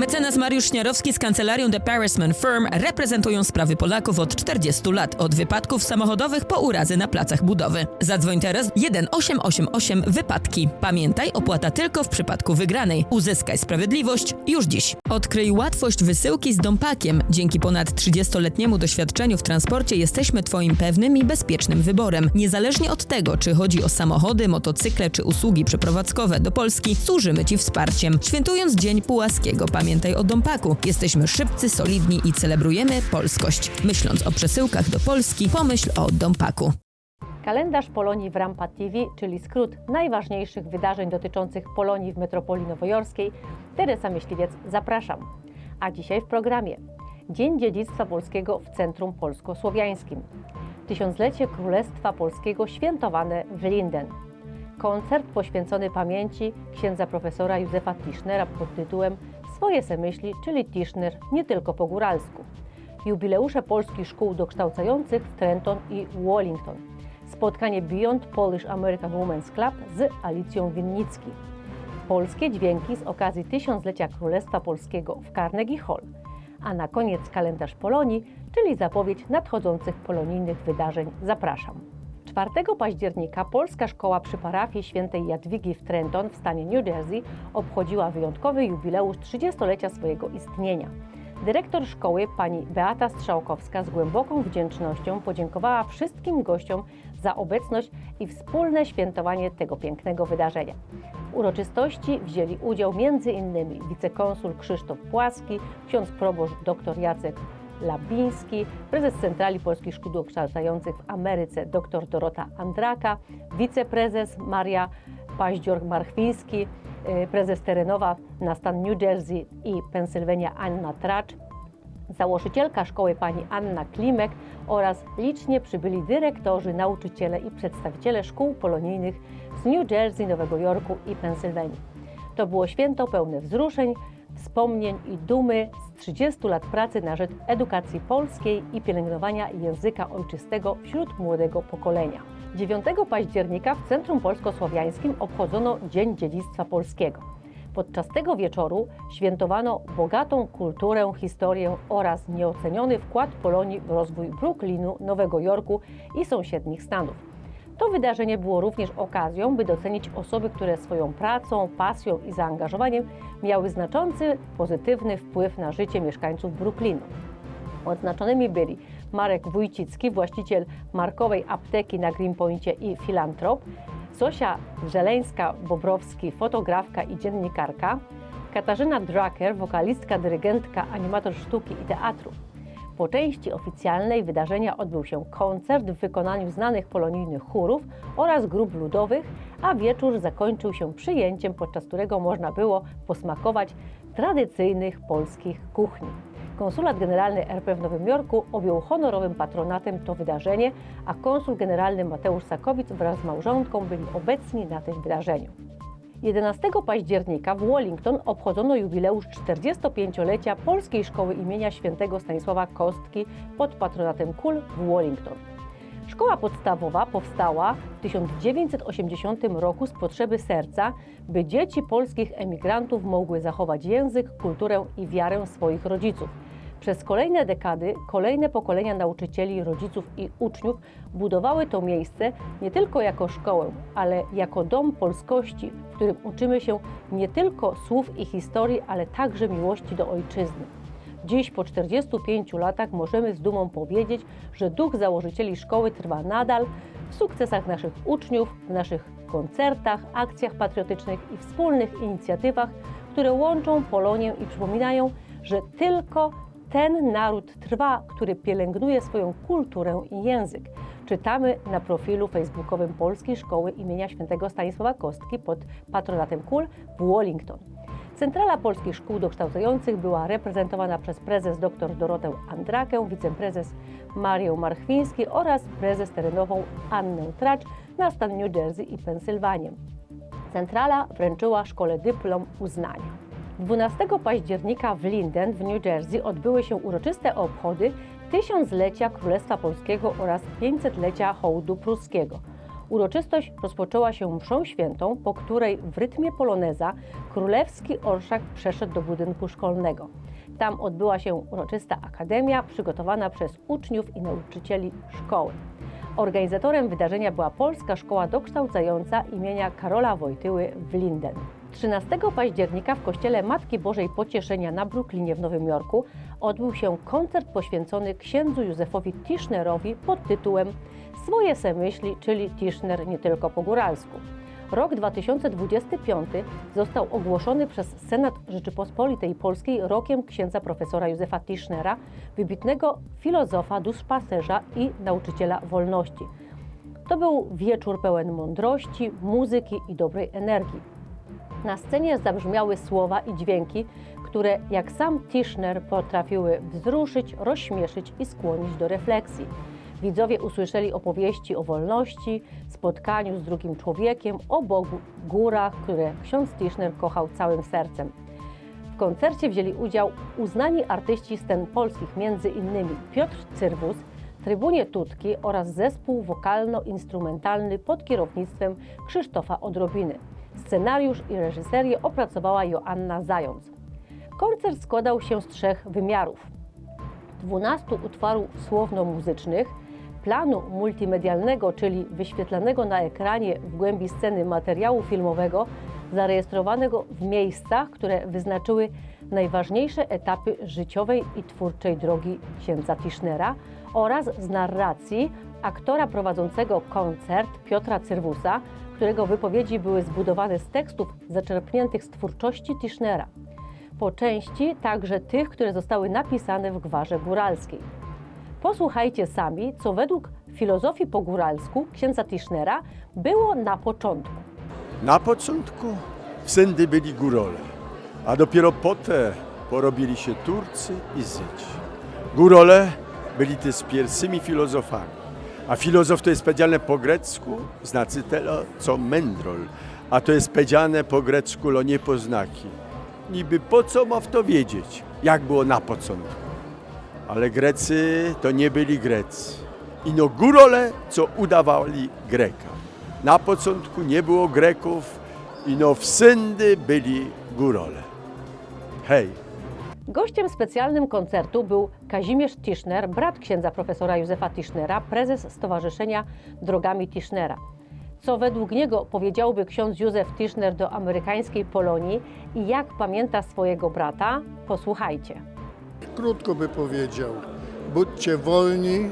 Mecenas Mariusz Śniarowski z kancelarią The Parisman Firm reprezentują sprawy Polaków od 40 lat, od wypadków samochodowych po urazy na placach budowy. Zadzwoń teraz 1888 wypadki. Pamiętaj, opłata tylko w przypadku wygranej. Uzyskaj sprawiedliwość już dziś. Odkryj łatwość wysyłki z Dompakiem. Dzięki ponad 30-letniemu doświadczeniu w transporcie jesteśmy Twoim pewnym i bezpiecznym wyborem. Niezależnie od tego, czy chodzi o samochody, motocykle czy usługi przeprowadzkowe do Polski, służymy Ci wsparciem. Świętując Dzień Pułaskiego, pamiętaj o Dompaku. Jesteśmy szybcy, solidni i celebrujemy polskość. Myśląc o przesyłkach do Polski, pomyśl o Dompaku. Kalendarz Polonii w Rampa TV, czyli skrót najważniejszych wydarzeń dotyczących Polonii w metropolii nowojorskiej. Teresa Myśliwiec, zapraszam. A dzisiaj w programie Dzień Dziedzictwa Polskiego w Centrum Polsko-Słowiańskim. Tysiąclecie Królestwa Polskiego świętowane w Linden. Koncert poświęcony pamięci księdza profesora Józefa Tischnera pod tytułem Swoje se myśli, czyli Tischner nie tylko po góralsku. Jubileusze polskich szkół dokształcających w Trenton i Wallington. Spotkanie Beyond Polish American Women's Club z Alicją Winnicki. Polskie dźwięki z okazji tysiąclecia Królestwa Polskiego w Carnegie Hall. A na koniec kalendarz Polonii, czyli zapowiedź nadchodzących polonijnych wydarzeń. Zapraszam. 4 października Polska Szkoła przy parafii świętej Jadwigi w Trenton w stanie New Jersey obchodziła wyjątkowy jubileusz 30-lecia swojego istnienia. Dyrektor szkoły, pani Beata Strzałkowska, z głęboką wdzięcznością podziękowała wszystkim gościom za obecność i wspólne świętowanie tego pięknego wydarzenia. W uroczystości wzięli udział m.in. wicekonsul Krzysztof Płaski, ksiądz proboszcz dr Jacek Labiński, prezes Centrali Polskich Szkół Dokształcających w Ameryce dr Dorota Andraka, wiceprezes Maria Paździor-Marchwiński, y, prezes terenowa na stan New Jersey i Pensylwania Anna Tracz, założycielka szkoły pani Anna Klimek oraz licznie przybyli dyrektorzy, nauczyciele i przedstawiciele szkół polonijnych z New Jersey, Nowego Jorku i Pensylwanii. To było święto pełne wzruszeń, wspomnień i dumy z 30 lat pracy na rzecz edukacji polskiej i pielęgnowania języka ojczystego wśród młodego pokolenia. 9 października w Centrum Polsko-Słowiańskim obchodzono Dzień Dziedzictwa Polskiego. Podczas tego wieczoru świętowano bogatą kulturę, historię oraz nieoceniony wkład Polonii w rozwój Brooklynu, Nowego Jorku i sąsiednich Stanów. To wydarzenie było również okazją, by docenić osoby, które swoją pracą, pasją i zaangażowaniem miały znaczący pozytywny wpływ na życie mieszkańców Brooklynu. Odznaczonymi byli Marek Wójcicki, właściciel markowej apteki na Greenpointie i filantrop, Zosia Żeleńska-Bobrowski, fotografka i dziennikarka, Katarzyna Drucker, wokalistka, dyrygentka, animator sztuki i teatru. Po części oficjalnej wydarzenia odbył się koncert w wykonaniu znanych polonijnych chórów oraz grup ludowych, a wieczór zakończył się przyjęciem, podczas którego można było posmakować tradycyjnych polskich kuchni. Konsulat Generalny RP w Nowym Jorku objął honorowym patronatem to wydarzenie, a konsul generalny Mateusz Sakowicz wraz z małżonką byli obecni na tym wydarzeniu. 11 października w Wallington obchodzono jubileusz 45-lecia Polskiej Szkoły imienia świętego Stanisława Kostki pod patronatem KUL w Wallington. Szkoła podstawowa powstała w 1980 roku z potrzeby serca, by dzieci polskich emigrantów mogły zachować język, kulturę i wiarę swoich rodziców. Przez kolejne dekady kolejne pokolenia nauczycieli, rodziców i uczniów budowały to miejsce nie tylko jako szkołę, ale jako dom polskości, w którym uczymy się nie tylko słów i historii, ale także miłości do ojczyzny. Dziś, po 45 latach, możemy z dumą powiedzieć, że duch założycieli szkoły trwa nadal w sukcesach naszych uczniów, w naszych koncertach, akcjach patriotycznych i wspólnych inicjatywach, które łączą Polonię i przypominają, że tylko ten naród trwa, który pielęgnuje swoją kulturę i język. Czytamy na profilu facebookowym Polskiej Szkoły imienia świętego Stanisława Kostki pod patronatem KUL w Wallington. Centrala Polskich Szkół Dokształcających była reprezentowana przez prezes dr Dorotę Andrakę, wiceprezes Marię Marchwiński oraz prezes terenową Annę Tracz na stan New Jersey i Pensylwanię. Centrala wręczyła szkole dyplom uznania. 12 października w Linden w New Jersey odbyły się uroczyste obchody tysiąclecia Królestwa Polskiego oraz 500-lecia hołdu pruskiego. Uroczystość rozpoczęła się mszą świętą, po której w rytmie poloneza królewski orszak przeszedł do budynku szkolnego. Tam odbyła się uroczysta akademia przygotowana przez uczniów i nauczycieli szkoły. Organizatorem wydarzenia była Polska Szkoła Dokształcająca imienia Karola Wojtyły w Linden. 13 października w kościele Matki Bożej Pocieszenia na Brooklynie w Nowym Jorku odbył się koncert poświęcony księdzu Józefowi Tischnerowi pod tytułem Swoje se myśli, czyli Tischner nie tylko po góralsku. Rok 2025 został ogłoszony przez Senat Rzeczypospolitej Polskiej rokiem księdza profesora Józefa Tischnera, wybitnego filozofa, duszpasterza i nauczyciela wolności. To był wieczór pełen mądrości, muzyki i dobrej energii. Na scenie zabrzmiały słowa i dźwięki, które, jak sam Tischner, potrafiły wzruszyć, rozśmieszyć i skłonić do refleksji. Widzowie usłyszeli opowieści o wolności, spotkaniu z drugim człowiekiem, o Bogu, górach, które ksiądz Tischner kochał całym sercem. W koncercie wzięli udział uznani artyści scen polskich, innymi Piotr Cyrwus, Trybunie Tutki oraz zespół wokalno-instrumentalny pod kierownictwem Krzysztofa Odrobiny. Scenariusz i reżyserię opracowała Joanna Zając. Koncert składał się z trzech wymiarów. 12 utworów słowno-muzycznych, planu multimedialnego, czyli wyświetlanego na ekranie w głębi sceny materiału filmowego, zarejestrowanego w miejscach, które wyznaczyły najważniejsze etapy życiowej i twórczej drogi księdza Tischnera oraz z narracji aktora prowadzącego koncert Piotra Cyrwusa, którego wypowiedzi były zbudowane z tekstów zaczerpniętych z twórczości Tischnera po części także tych, które zostały napisane w gwarze góralskiej. Posłuchajcie sami, co według filozofii po góralsku księdza Tischnera było na początku. Na początku wszędzie byli górole, a dopiero potem porobili się Turcy i Żydzi. Górole byli też pierwszymi filozofami, a filozof to jest powiedziane po grecku, znaczy tyle co mędrol, a to jest powiedziane po grecku lo nie poznaki. Niby po co ma w to wiedzieć, jak było na początku. Ale Grecy to nie byli Grecy. Ino górole, co udawali Greka. Na początku nie było Greków, ino wszędzie byli górole. Hej, Gościem specjalnym koncertu był Kazimierz Tischner, brat księdza profesora Józefa Tischnera, prezes Stowarzyszenia Drogami Tischnera. Co według niego powiedziałby ksiądz Józef Tischner do amerykańskiej Polonii i jak pamięta swojego brata? Posłuchajcie. Krótko by powiedział, bądźcie wolni,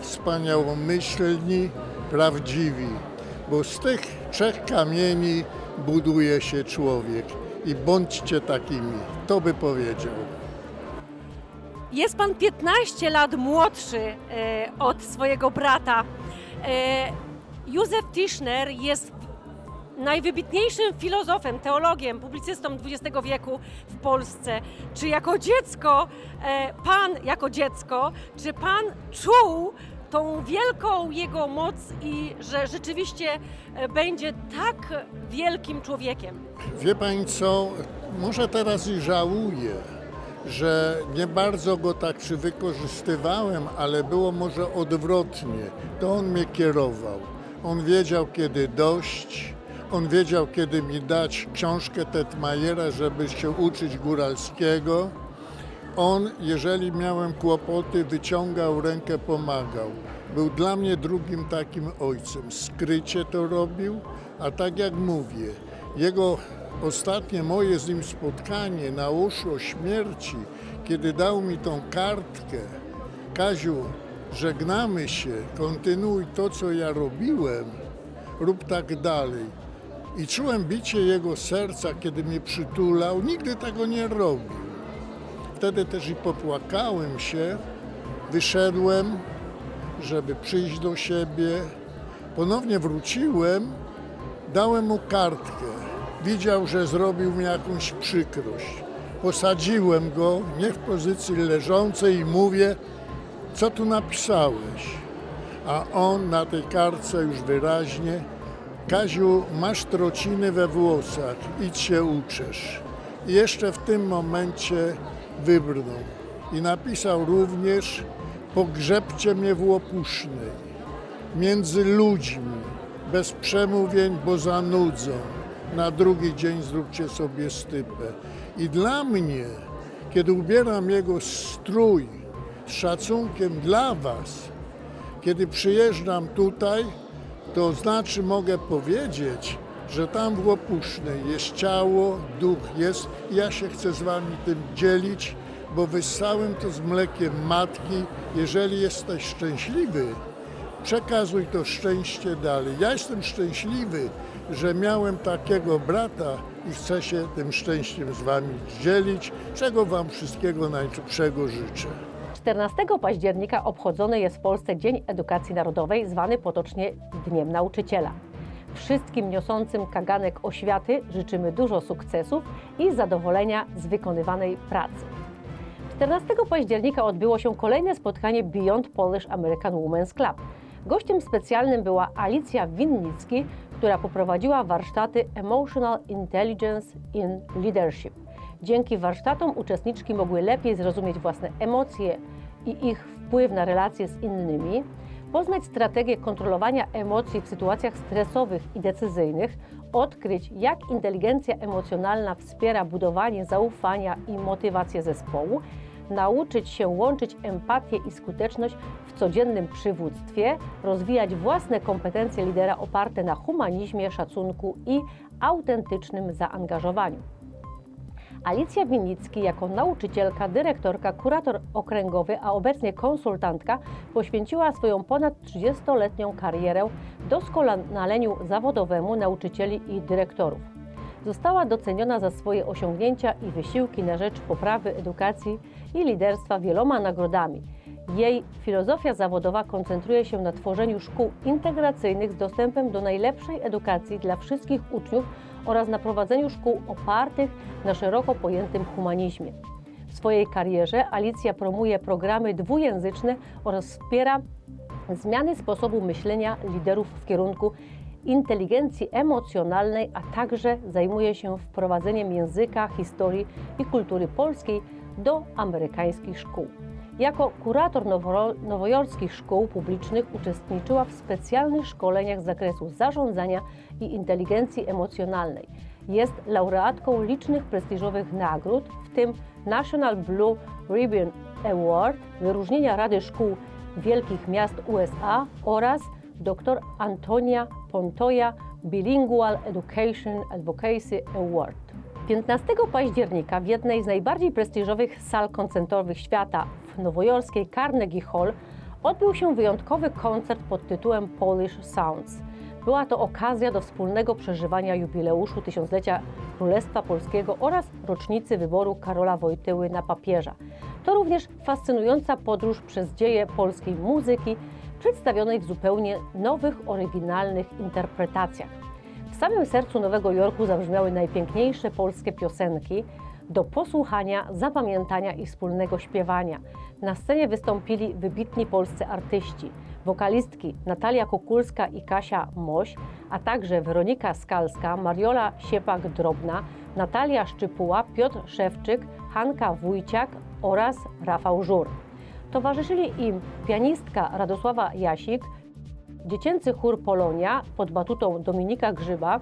wspaniałomyślni, prawdziwi, bo z tych trzech kamieni buduje się człowiek i bądźcie takimi. To by powiedział. Jest pan 15 lat młodszy e, od swojego brata. E, Józef Tischner jest najwybitniejszym filozofem, teologiem, publicystą XX wieku w Polsce. Czy jako dziecko, e, pan jako dziecko, czy pan czuł tą wielką jego moc i że rzeczywiście e, będzie tak wielkim człowiekiem? Wie pani co, może teraz i żałuję, że nie bardzo go tak czy wykorzystywałem, ale było może odwrotnie. To on mnie kierował. On wiedział, kiedy dość. On wiedział, kiedy mi dać książkę Tetmajera, żeby się uczyć góralskiego. On, jeżeli miałem kłopoty, wyciągał rękę, pomagał. Był dla mnie drugim takim ojcem. Skrycie to robił, a tak jak mówię, jego ostatnie moje z nim spotkanie na uszu śmierci, kiedy dał mi tą kartkę, Kaziu, żegnamy się, kontynuuj to, co ja robiłem, rób tak dalej. I czułem bicie jego serca, kiedy mnie przytulał. Nigdy tego nie robił. Wtedy też i popłakałem się, wyszedłem, żeby przyjść do siebie. Ponownie wróciłem, dałem mu kartkę. Widział, że zrobił mi jakąś przykrość. Posadziłem go, nie w pozycji leżącej i mówię, co tu napisałeś? A on na tej kartce już wyraźnie, Kaziu, masz trociny we włosach, idź się uczesz. I jeszcze w tym momencie wybrnął. I napisał również, pogrzebcie mnie w Łopusznej, między ludźmi, bez przemówień, bo zanudzą. Na drugi dzień zróbcie sobie stypę. I dla mnie, kiedy ubieram jego strój z szacunkiem dla Was, kiedy przyjeżdżam tutaj, to znaczy mogę powiedzieć, że tam w Łopusznej jest ciało, duch jest. Ja się chcę z Wami tym dzielić, bo wyssałem to z mlekiem matki. Jeżeli jesteś szczęśliwy, przekazuj to szczęście dalej. Ja jestem szczęśliwy, że miałem takiego brata i chcę się tym szczęściem z Wami dzielić, czego Wam wszystkiego najlepszego życzę. 14 października obchodzony jest w Polsce Dzień Edukacji Narodowej, zwany potocznie Dniem Nauczyciela. Wszystkim niosącym kaganek oświaty życzymy dużo sukcesów i zadowolenia z wykonywanej pracy. 14 października odbyło się kolejne spotkanie Beyond Polish American Women's Club. Gościem specjalnym była Alicja Winnicki, która poprowadziła warsztaty Emotional Intelligence in Leadership. Dzięki warsztatom uczestniczki mogły lepiej zrozumieć własne emocje i ich wpływ na relacje z innymi, poznać strategię kontrolowania emocji w sytuacjach stresowych i decyzyjnych, odkryć, jak inteligencja emocjonalna wspiera budowanie zaufania i motywację zespołu, nauczyć się łączyć empatię i skuteczność w codziennym przywództwie, rozwijać własne kompetencje lidera oparte na humanizmie, szacunku i autentycznym zaangażowaniu. Alicja Winnicki jako nauczycielka, dyrektorka, kurator okręgowy, a obecnie konsultantka poświęciła swoją ponad 30-letnią karierę doskonaleniu zawodowemu nauczycieli i dyrektorów. Została doceniona za swoje osiągnięcia i wysiłki na rzecz poprawy edukacji i liderstwa wieloma nagrodami. Jej filozofia zawodowa koncentruje się na tworzeniu szkół integracyjnych z dostępem do najlepszej edukacji dla wszystkich uczniów oraz na prowadzeniu szkół opartych na szeroko pojętym humanizmie. W swojej karierze Alicja promuje programy dwujęzyczne oraz wspiera zmiany sposobu myślenia liderów w kierunku inteligencji emocjonalnej, a także zajmuje się wprowadzeniem języka, historii i kultury polskiej do amerykańskich szkół. Jako kurator nowo- nowojorskich szkół publicznych uczestniczyła w specjalnych szkoleniach z zakresu zarządzania i inteligencji emocjonalnej. Jest laureatką licznych prestiżowych nagród, w tym National Blue Ribbon Award, wyróżnienia Rady Szkół Wielkich Miast USA oraz dr Antonia Pontoya Bilingual Education Advocacy Award. 15 października w jednej z najbardziej prestiżowych sal koncertowych świata w nowojorskiej Carnegie Hall odbył się wyjątkowy koncert pod tytułem Polish Sounds. Była to okazja do wspólnego przeżywania jubileuszu tysiąclecia Królestwa Polskiego oraz rocznicy wyboru Karola Wojtyły na papieża. To również fascynująca podróż przez dzieje polskiej muzyki, przedstawionej w zupełnie nowych, oryginalnych interpretacjach. W samym sercu Nowego Jorku zabrzmiały najpiękniejsze polskie piosenki do posłuchania, zapamiętania i wspólnego śpiewania. Na scenie wystąpili wybitni polscy artyści, wokalistki Natalia Kukulska i Kasia Moś, a także Weronika Skalska, Mariola Siepak-Drobna, Natalia Szczypuła, Piotr Szewczyk, Hanka Wójciak oraz Rafał Żur. Towarzyszyli im pianistka Radosława Jasik, dziecięcy chór Polonia pod batutą Dominika Grzyba,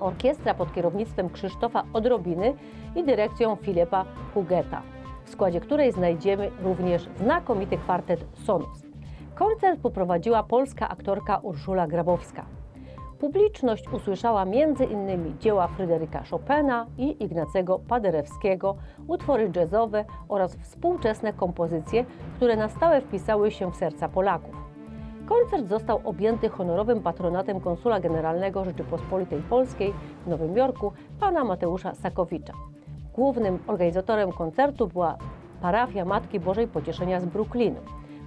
orkiestra pod kierownictwem Krzysztofa Odrobiny i dyrekcją Filipa Hugeta, w składzie której znajdziemy również znakomity kwartet Sonus. Koncert poprowadziła polska aktorka Urszula Grabowska. Publiczność usłyszała m.in. dzieła Fryderyka Chopina i Ignacego Paderewskiego, utwory jazzowe oraz współczesne kompozycje, które na stałe wpisały się w serca Polaków. Koncert został objęty honorowym patronatem konsula generalnego Rzeczypospolitej Polskiej w Nowym Jorku, pana Mateusza Sakowicza. Głównym organizatorem koncertu była parafia Matki Bożej Pocieszenia z Brooklynu.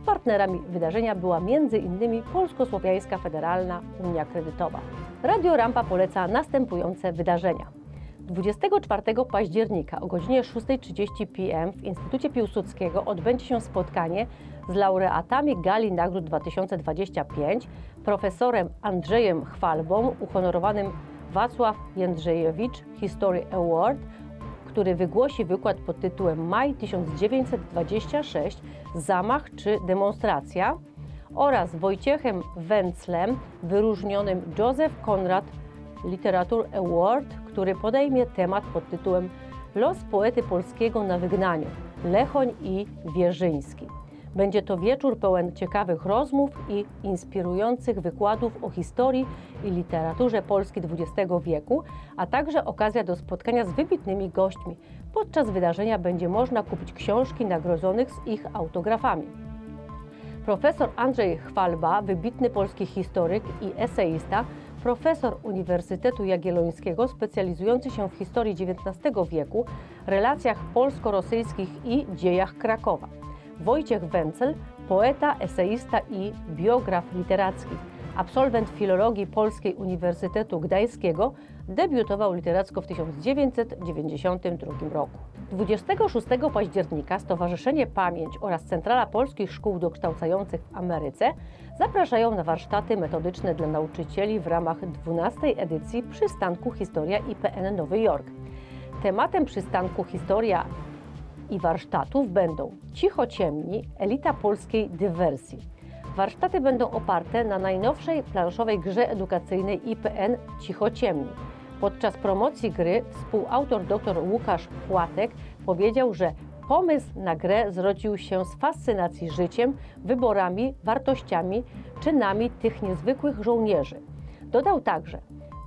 Partnerami wydarzenia była m.in. Polsko-Słowiańska Federalna Unia Kredytowa. Radio Rampa poleca następujące wydarzenia. 24 października o godzinie 6.30 p.m. w Instytucie Piłsudskiego odbędzie się spotkanie z laureatami Gali Nagród 2025, profesorem Andrzejem Chwalbą, uhonorowanym Wacław Jędrzejewicz History Award, który wygłosi wykład pod tytułem Maj 1926 Zamach czy demonstracja oraz Wojciechem Węclem, wyróżnionym Joseph Conrad Literature Award, który podejmie temat pod tytułem Los poety polskiego na wygnaniu Lechoń i Wierzyński. Będzie to wieczór pełen ciekawych rozmów i inspirujących wykładów o historii i literaturze Polski XX wieku, a także okazja do spotkania z wybitnymi gośćmi. Podczas wydarzenia będzie można kupić książki nagrodzonych z ich autografami. Profesor Andrzej Chwalba, wybitny polski historyk i eseista, profesor Uniwersytetu Jagiellońskiego specjalizujący się w historii XIX wieku, relacjach polsko-rosyjskich i dziejach Krakowa. Wojciech Węcel, poeta, eseista i biograf literacki. Absolwent filologii polskiej Uniwersytetu Gdańskiego, debiutował literacko w 1992 roku. 26 października Stowarzyszenie Pamięć oraz Centrala Polskich Szkół Dokształcających w Ameryce zapraszają na warsztaty metodyczne dla nauczycieli w ramach 12 edycji przystanku Historia IPN Nowy Jork. Tematem przystanku Historia i warsztatów będą Cichociemni, elita polskiej dywersji. Warsztaty będą oparte na najnowszej planszowej grze edukacyjnej IPN Cichociemni. Podczas promocji gry współautor dr Łukasz Płatek powiedział, że pomysł na grę zrodził się z fascynacji życiem, wyborami, wartościami, czynami tych niezwykłych żołnierzy. Dodał także: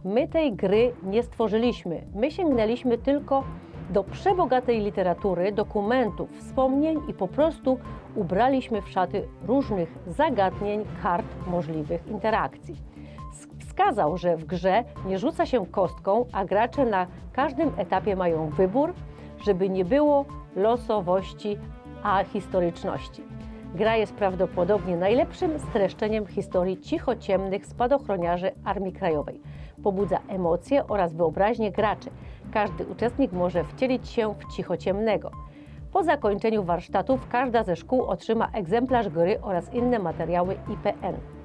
My tej gry nie stworzyliśmy, my sięgnęliśmy tylko do przebogatej literatury, dokumentów, wspomnień i po prostu ubraliśmy w szaty różnych zagadnień, kart możliwych interakcji. Wskazał, że w grze nie rzuca się kostką, a gracze na każdym etapie mają wybór, żeby nie było losowości, a historyczności. Gra jest prawdopodobnie najlepszym streszczeniem historii cichociemnych spadochroniarzy Armii Krajowej. Pobudza emocje oraz wyobraźnię graczy. Każdy uczestnik może wcielić się w cichociemnego. Po zakończeniu warsztatów każda ze szkół otrzyma egzemplarz gry oraz inne materiały IPN.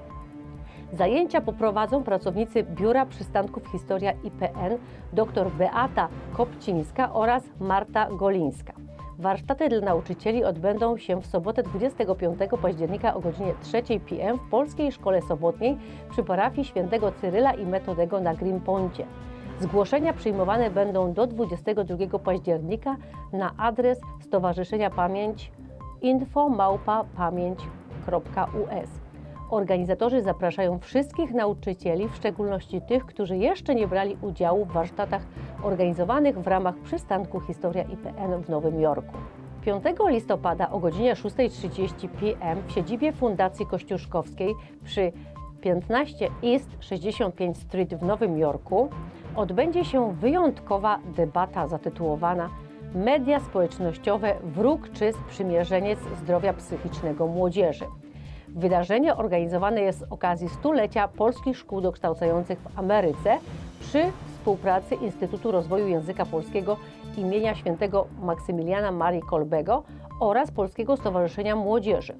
Zajęcia poprowadzą pracownicy Biura Przystanków Historia IPN dr Beata Kopcińska oraz Marta Golińska. Warsztaty dla nauczycieli odbędą się w sobotę 25 października o godzinie 3 p.m. w Polskiej Szkole Sobotniej przy parafii świętego Cyryla i Metodego na Grimponcie. Zgłoszenia przyjmowane będą do 22 października na adres Stowarzyszenia Pamięć info.małpa.pamięć.us. Organizatorzy zapraszają wszystkich nauczycieli, w szczególności tych, którzy jeszcze nie brali udziału w warsztatach organizowanych w ramach przystanku Historia IPN w Nowym Jorku. 5 listopada o godzinie 6.30 p.m. w siedzibie Fundacji Kościuszkowskiej przy 15 East 65 Street w Nowym Jorku odbędzie się wyjątkowa debata zatytułowana Media społecznościowe wróg czy sprzymierzeniec zdrowia psychicznego młodzieży. Wydarzenie organizowane jest z okazji stulecia polskich szkół dokształcających w Ameryce przy współpracy Instytutu Rozwoju Języka Polskiego imienia świętego Maksymiliana Marii Kolbego oraz Polskiego Stowarzyszenia Młodzieży.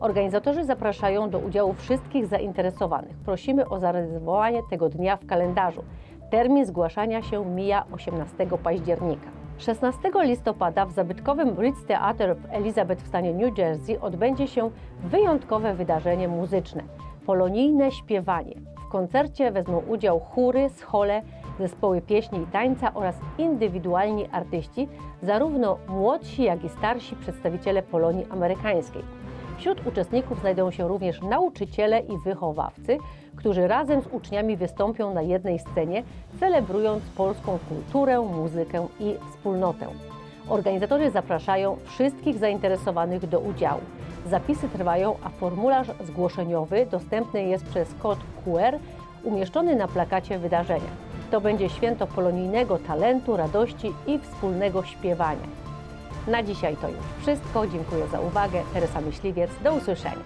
Organizatorzy zapraszają do udziału wszystkich zainteresowanych. Prosimy o zarezerwowanie tego dnia w kalendarzu. Termin zgłaszania się mija 18 października. 16 listopada w zabytkowym Ritz Theater w Elizabeth w stanie New Jersey odbędzie się wyjątkowe wydarzenie muzyczne polonijne śpiewanie. W koncercie wezmą udział chóry, schole, zespoły pieśni i tańca oraz indywidualni artyści, zarówno młodsi, jak i starsi przedstawiciele Polonii amerykańskiej. Wśród uczestników znajdą się również nauczyciele i wychowawcy, którzy razem z uczniami wystąpią na jednej scenie, celebrując polską kulturę, muzykę i wspólnotę. Organizatorzy zapraszają wszystkich zainteresowanych do udziału. Zapisy trwają, a formularz zgłoszeniowy dostępny jest przez kod QR umieszczony na plakacie wydarzenia. To będzie święto polonijnego talentu, radości i wspólnego śpiewania. Na dzisiaj to już wszystko. Dziękuję za uwagę. Teresa Myśliwiec. Do usłyszenia.